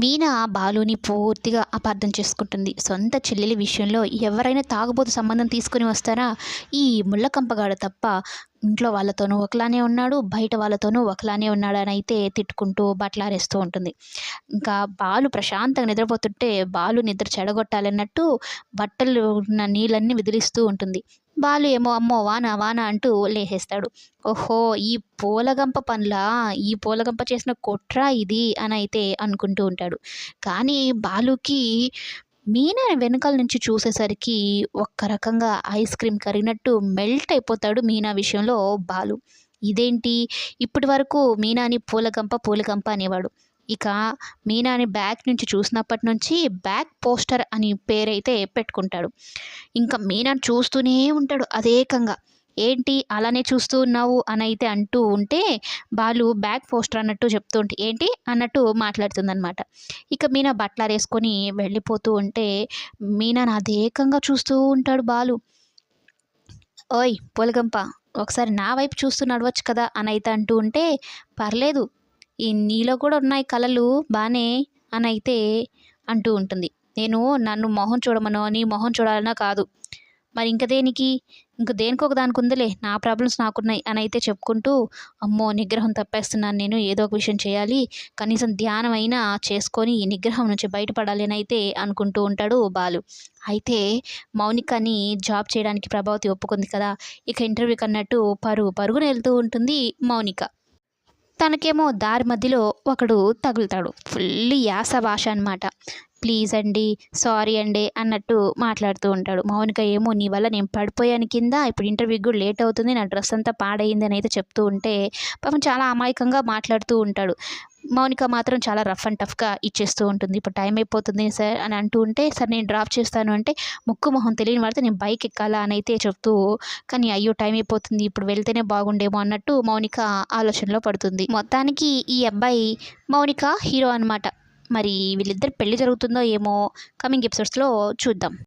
మీనా బాలుని పూర్తిగా అపార్థం చేసుకుంటుంది. సొంత చెల్లెలి విషయంలో ఎవరైనా తాగుబోతు సంబంధం తీసుకొని వస్తారా? ఈ ముళ్ళకంపగాడు తప్ప ఇంట్లో వాళ్ళతోనూ ఒకలానే ఉన్నాడు బయట వాళ్ళతోనూ ఒకలానే ఉన్నాడు అని అయితే తిట్టుకుంటూ బట్లారేస్తూ ఉంటుంది. ఇంకా బాలు ప్రశాంతంగా నిద్రపోతుంటే బాలు నిద్ర చెడగొట్టాలన్నట్టు బట్టలు ఉన్న నీళ్ళన్నీ విదిలిస్తూ ఉంటుంది. బాలు ఏమో అమ్మో వాన వాన అంటూ లేసేస్తాడు. ఓహో ఈ పూలగంప పనులా? ఈ పూలగంప చేసిన కుట్ర ఇది? అని అయితే అనుకుంటూ ఉంటాడు. కానీ బాలుకి మీనా వెనకాల నుంచి చూసేసరికి ఒక్క రకంగా ఐస్ క్రీమ్ కరిగినట్టు మెల్ట్ అయిపోతాడు మీనా విషయంలో బాలు. ఇదేంటి? ఇప్పటి వరకు మీనాని పూలగంప పూలగంప అనేవాడు. ఇక మీనాని బ్యాక్ నుంచి చూసినప్పటి నుంచి బ్యాక్ పోస్టర్ అని పేరైతే పెట్టుకుంటాడు. ఇంకా మీనాని చూస్తూనే ఉంటాడు అదేకంగా. ఏంటి అలానే చూస్తూ ఉన్నావు అని అయితే అంటూ ఉంటే బాలు బ్యాక్ పోస్టర్ అన్నట్టు చెప్తూ ఉంటే ఏంటి అన్నట్టు మాట్లాడుతుందనమాట ఇక మీనా బట్టలు వేసుకొని వెళ్ళిపోతూ ఉంటే మీనాని అదేకంగా చూస్తూ ఉంటాడు బాలు. ఓయ్ పొలగంప ఒకసారి నా వైపు చూస్తూ నడవచ్చు కదా అని అయితే అంటూ ఉంటే పర్లేదు. ఈ నీలో కూడా ఉన్నాయి కళలు బాగానే అని అయితే అంటూ ఉంటుంది. నేను నన్ను మొహం చూడమనో నీ మొహం చూడాలన్నా కాదు. మరి ఇంక దేనికి? ఇంక దేనికి ఒక దానికి ఉందిలే నా ప్రాబ్లమ్స్ నాకున్నాయి అని అయితే చెప్పుకుంటూ అమ్మో నిగ్రహం తప్పేస్తున్నాను నేను ఏదో ఒక విషయం చేయాలి కనీసం ధ్యానం అయినా చేసుకొని ఈ నిగ్రహం నుంచి బయటపడాలి అని అయితే అనుకుంటూ ఉంటాడు బాలు. అయితే మౌనికని జాబ్ చేయడానికి ప్రభావతి ఒప్పుకుంది కదా ఇక ఇంటర్వ్యూకి అన్నట్టు పరుగు పరుగున వెళ్తూ ఉంటుంది మౌనిక. తనకేమో దారి మధ్యలో ఒకడు తగులుతాడు. ఫుల్ యాస భాష అనమాట ప్లీజ్ అండి సారీ అండి అన్నట్టు మాట్లాడుతూ ఉంటాడు. మౌనిక ఏమో నీ వల్ల నేను పడిపోయాను కింద. ఇప్పుడు ఇంటర్వ్యూకి కూడా లేట్ అవుతుంది. నా డ్రెస్ అంతా పాడైంది అని అయితే చెప్తూ ఉంటే పాపం చాలా అమాయకంగా మాట్లాడుతూ ఉంటాడు. మౌనిక మాత్రం చాలా రఫ్ అండ్ టఫ్గా ఇచ్చేస్తూ ఉంటుంది. ఇప్పుడు టైం అయిపోతుంది సార్ అని అంటూ ఉంటే సార్ నేను డ్రాప్ చేస్తాను అంటే ముక్కు మొహం తెలియని వాడితే నేను బైక్ ఎక్కాలా అని అయితే చెప్తూ కానీ అయ్యో టైం అయిపోతుంది ఇప్పుడు వెళ్తేనే బాగుండేమో అన్నట్టు మౌనిక ఆలోచనలో పడుతుంది. మొత్తానికి ఈ అబ్బాయి మౌనిక హీరో అనమాట మరి వీళ్ళిద్దరు పెళ్ళి జరుగుతుందో ఏమో కమింగ్ ఎపిసోడ్స్లో చూద్దాం.